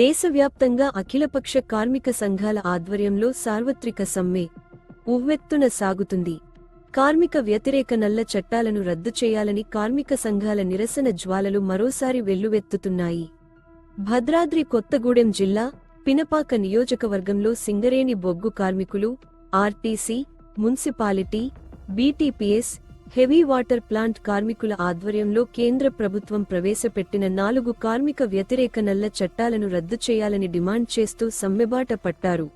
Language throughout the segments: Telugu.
దేశవ్యాప్తంగా అఖిలపక్ష కార్మిక సంఘాల ఆధ్వర్యంలో సార్వత్రిక సమ్మె ఉవ్వెత్తున సాగుతుంది. కార్మిక వ్యతిరేక నల్ల చట్టాలను రద్దు చేయాలని కార్మిక సంఘాల నిరసన జ్వాలలు మరోసారి వెల్లువెత్తుతున్నాయి. భద్రాద్రి కొత్తగూడెం జిల్లా పినపాక నియోజకవర్గంలో సింగరేణి బొగ్గు కార్మికులు RTC municipality BTPS heavy water plant కార్మికుల ఆధ్వర్యంలో కేంద్ర ప్రభుత్వం ప్రవేశపెట్టిన నాలుగు కార్మిక వ్యతిరేక నల్ల చట్టాలను రద్దు చేయాలని డిమాండ్ చేస్తూ సమ్మెబాట పట్టారు.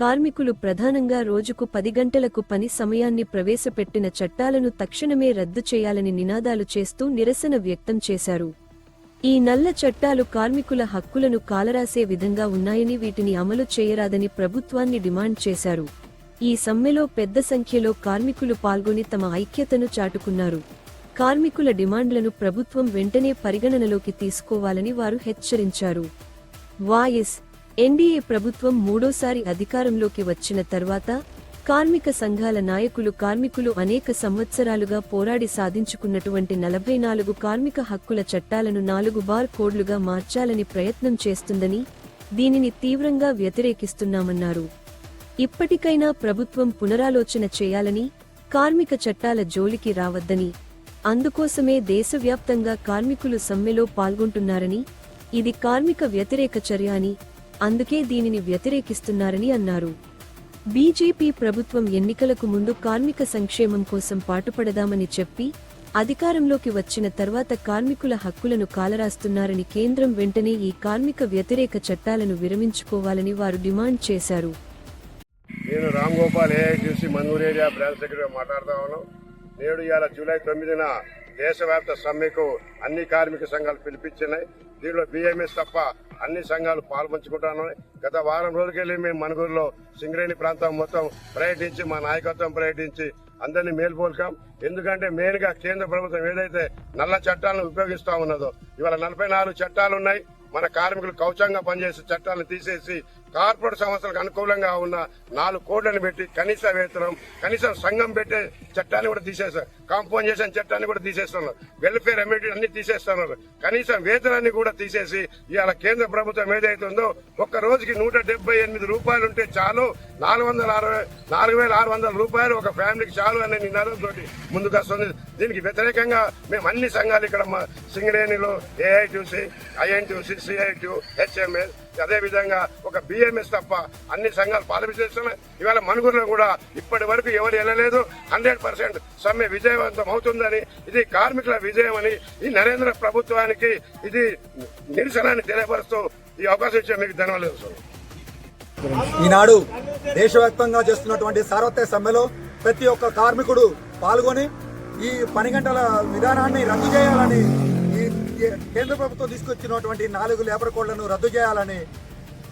కార్మికులు ప్రధానంగా రోజుకు పది గంటలకు పని సమయాన్ని ప్రవేశపెట్టిన చట్టాలను తక్షణమే రద్దు చేయాలని నినాదాలు చేస్తూ నిరసన వ్యక్తం చేశారు. ఈ నల్ల చట్టాలు కార్మికుల హక్కులను కాలరాసే విధంగా ఉన్నాయని వీటిని అమలు చేయరాదని ప్రభుత్వాన్ని డిమాండ్ చేశారు. ఈ సమ్మెలో పెద్ద సంఖ్యలో కార్మికులు పాల్గొని తమ ఐక్యతను చాటుకున్నారు. కార్మికుల డిమాండ్లను ప్రభుత్వం వెంటనే పరిగణనలోకి తీసుకోవాలని వారు హెచ్చరించారు. వాయిస్ ఎన్డీఏ ప్రభుత్వం మూడోసారి అధికారంలోకి వచ్చిన తర్వాత కార్మిక సంఘాల నాయకులు కార్మికులు అనేక సంవత్సరాలుగా పోరాడి సాధించుకున్నటువంటి నలభై నాలుగు కార్మిక హక్కుల చట్టాలను నాలుగు బార్ కోడ్లుగా మార్చాలని ప్రయత్నం చేస్తుందని దీనిని తీవ్రంగా వ్యతిరేకిస్తున్నామన్నారు. ఇప్పటికైనా ప్రభుత్వం పునరాలోచన చేయాలని కార్మిక చట్టాల జోలికి రావద్దని అందుకోసమే దేశవ్యాప్తంగా కార్మికులు సమ్మెలో పాల్గొంటున్నారని ఇది కార్మిక వ్యతిరేక చర్య అని అందుకే దీనిని వ్యతిరేకిస్తున్నారని అన్నారు. బీజేపీ ప్రభుత్వం ఎన్నికలకు ముందు కార్మిక సంక్షేమం కోసం పాటుపడదామని చెప్పి అధికారంలోకి వచ్చిన తర్వాత కార్మికుల హక్కులను కాలరాస్తున్నారని కేంద్రం వెంటనే ఈ కార్మిక వ్యతిరేక చట్టాలను విరమించుకోవాలని వారు డిమాండ్ చేశారు. Ram Gopal AITC Mannuru area branch secretary మాట్లాడుతా ఉన్నాం. నేడు ఇవాళ జూలై తొమ్మిదిన దేశవ్యాప్త సమ్మెకు అన్ని కార్మిక సంఘాలు పిలిపించినాయి. దీనిలో బీఎంఎస్ తప్ప అన్ని సంఘాలు పాల్పంచుకుంటున్నాయి గత వారం రోజుకెళ్ళి మేము మనుగురులో సింగరేణి ప్రాంతం మొత్తం పర్యటించి మా నాయకత్వం పర్యటించి అందరినీ మేల్పోల్కాం ఎందుకంటే మెయిన్గా కేంద్ర ప్రభుత్వం ఏదైతే నల్ల చట్టాలను ఉపయోగిస్తా ఉన్నదో ఇవాళ నలభై నాలుగు చట్టాలు ఉన్నాయి మన కార్మికులు కౌచంగా పనిచేసే చట్టాలను తీసేసి కార్పొరేట్ సంస్థలకు అనుకూలంగా ఉన్న నాలుగు కోట్లను పెట్టి కనీస వేతనం కనీసం సంఘం పెట్టే చట్టాన్ని కూడా తీసేస్తారు. కాంపోజేషన్ చట్టాన్ని కూడా తీసేస్తున్నారు. వెల్ఫేర్ అమ్యూనిటీ అన్ని తీసేస్తున్నారు. కనీసం వేతనాన్ని కూడా తీసేసి ఇవాళ కేంద్ర ప్రభుత్వం ఏదైతే ఉందో ఒక్క రోజుకి నూట డెబ్బై ఎనిమిది రూపాయలు ఉంటే చాలు నాలుగు వందల అరవై నాలుగు వేల ఆరు వందల రూపాయలు ఒక ఫ్యామిలీకి చాలు అనే నినాదంతో ముందుకు వస్తుంది. దీనికి వ్యతిరేకంగా మేము అన్ని సంఘాలు ఇక్కడ మా సింగరేణిలో ఏఐటీసీ ఐఎన్టీసీ సిఐటీ హెచ్ఎంఎల్ అదేవిధంగా ఒక బి బిఎంఎస్ తప్ప అన్ని సంఘాలు పాల్పంచేస్తున్నాయి ఇవాళ మనుగురులో కూడా ఇప్పటి వరకు ఎవరు వెళ్ళలేదు హండ్రెడ్ పర్సెంట్ సమ్మె విజయవంతం అవుతుందని ఇది కార్మికుల విజయం అని ఈ నరేంద్ర ప్రభుత్వానికి ఇది నిరసనాన్ని తెలియపరుస్తూ ఈ అవకాశం ఇచ్చే మీకు ధన్యవాదాలు ఈనాడు దేశవ్యాప్తంగా చేస్తున్నటువంటి సార్వత్రిక సమ్మెలో ప్రతి ఒక్క కార్మికుడు పాల్గొని ఈ పని గంటల విధానాన్ని రద్దు చేయాలని ఈ ఈ కేంద్ర ప్రభుత్వం తీసుకొచ్చినటువంటి నాలుగు లేబర్ కోడ్లను రద్దు చేయాలని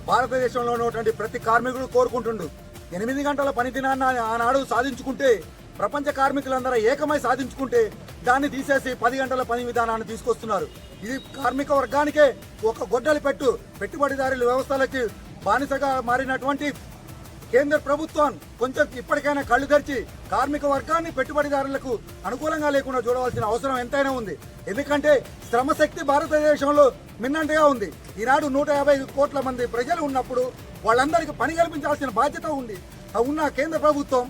భారతదేశంలో ఉన్నటువంటి ప్రతి కార్మికుడు కోరుకుంటుండు. ఎనిమిది గంటల పని దినాన్ని ఆనాడు సాధించుకుంటే ప్రపంచ కార్మికులందరూ ఏకమై సాధించుకుంటే దాన్ని తీసేసి పది గంటల పని విధానాన్ని తీసుకొస్తున్నారు. ఇది కార్మిక వర్గానికే ఒక గొడ్డలి పెట్టు పెట్టుబడిదారుల వ్యవస్థలకి బానిసగా మారినటువంటి కేంద్ర ప్రభుత్వం కొంచెం ఇప్పటికైనా కళ్ళు తెరిచి కార్మిక వర్గాన్ని పెట్టుబడిదారులకు అనుకూలంగా లేకుండా చూడవలసిన అవసరం ఎంతైనా ఉంది. ఎందుకంటే శ్రమశక్తి భారతదేశంలో మిన్నంటగా ఉంది. ఈనాడు నూట యాభై కోట్ల మంది ప్రజలు ఉన్నప్పుడు వాళ్ళందరికీ పని కల్పించాల్సిన బాధ్యత ఉంది. ఉన్న కేంద్ర ప్రభుత్వం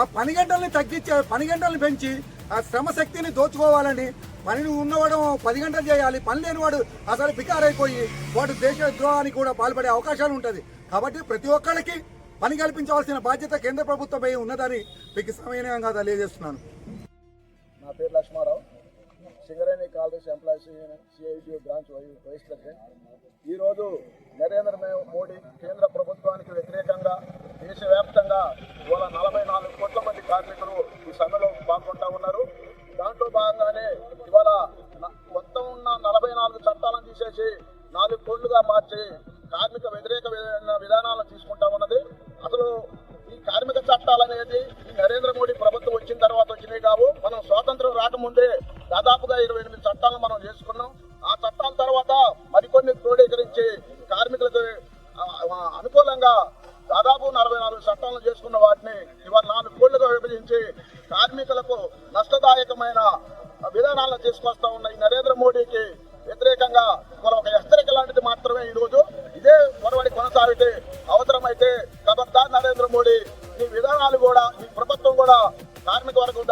ఆ పని గంటల్ని తగ్గించే పని గంటల్ని పెంచి ఆ శ్రమశక్తిని దోచుకోవాలని పనిని ఉన్నవాడు పది గంటలు చేయాలి పని లేనివాడు అసలు బికారైపోయి వాడు దేశ ద్రోహానికి కూడా పాల్పడే అవకాశాలు ఉంటుంది. కాబట్టి ప్రతి ఒక్కరికి పని కల్పించవలసిన బాధ్యత కేంద్ర ప్రభుత్వమై ఉన్నదని మీకు సమయంగా తెలియజేస్తున్నాను. నా పేరు Lakshmarao. Singareni college employees CIT branch why- vice president. ఈరోజు నరేంద్ర మోడీ కేంద్ర ప్రభుత్వానికి వ్యతిరేకంగా దేశవ్యాప్తంగా ఇవాళ నలభై నాలుగు కోట్ల మంది కార్మికులు ఈ సమ్మెలో పాల్గొంటా ఉన్నారు. దాంట్లో భాగంగానే ఇవాళ మొత్తం ఉన్న నలభై నాలుగు చట్టాలను తీసేసి నాలుగు కోళ్ళుగా మార్చి కార్మిక వ్యతిరేక విధా- విధానాలను రాష్ట్రాలనేది నరేంద్ర మోడీ ప్రభుత్వం వచ్చిన తర్వాత వచ్చినాయి కావు. మనం స్వాతంత్రం రాకముందే దాదాపుగా ఇరవై ఎనిమిది చట్టాలను మనం చేసుకున్నాం. ఆ చట్టాల తర్వాత మరికొన్ని క్రోడీకరించి కార్మికులకు అనుకూలంగా దాదాపు నలభై నాలుగు చట్టాలను చేసుకున్న వాటిని ఇవాళ నాలుగు కోళ్ళుగా విభజించి కార్మికులకు నష్టదాయకమైన విధానాలను తీసుకొస్తా ఉన్న ఈ నరేంద్ర మోడీకి వ్యతిరేకంగా మన ఒక హెచ్చరిక లాంటిది మాత్రమే ఈరోజు. ఇదే పొరవడి కొనసాగితే అవసరమైతే ఖబర్దార్ నరేంద్ర మోడీ విధానాలు కూడా ఈ ప్రభుత్వం కూడా కార్మిక వర్గం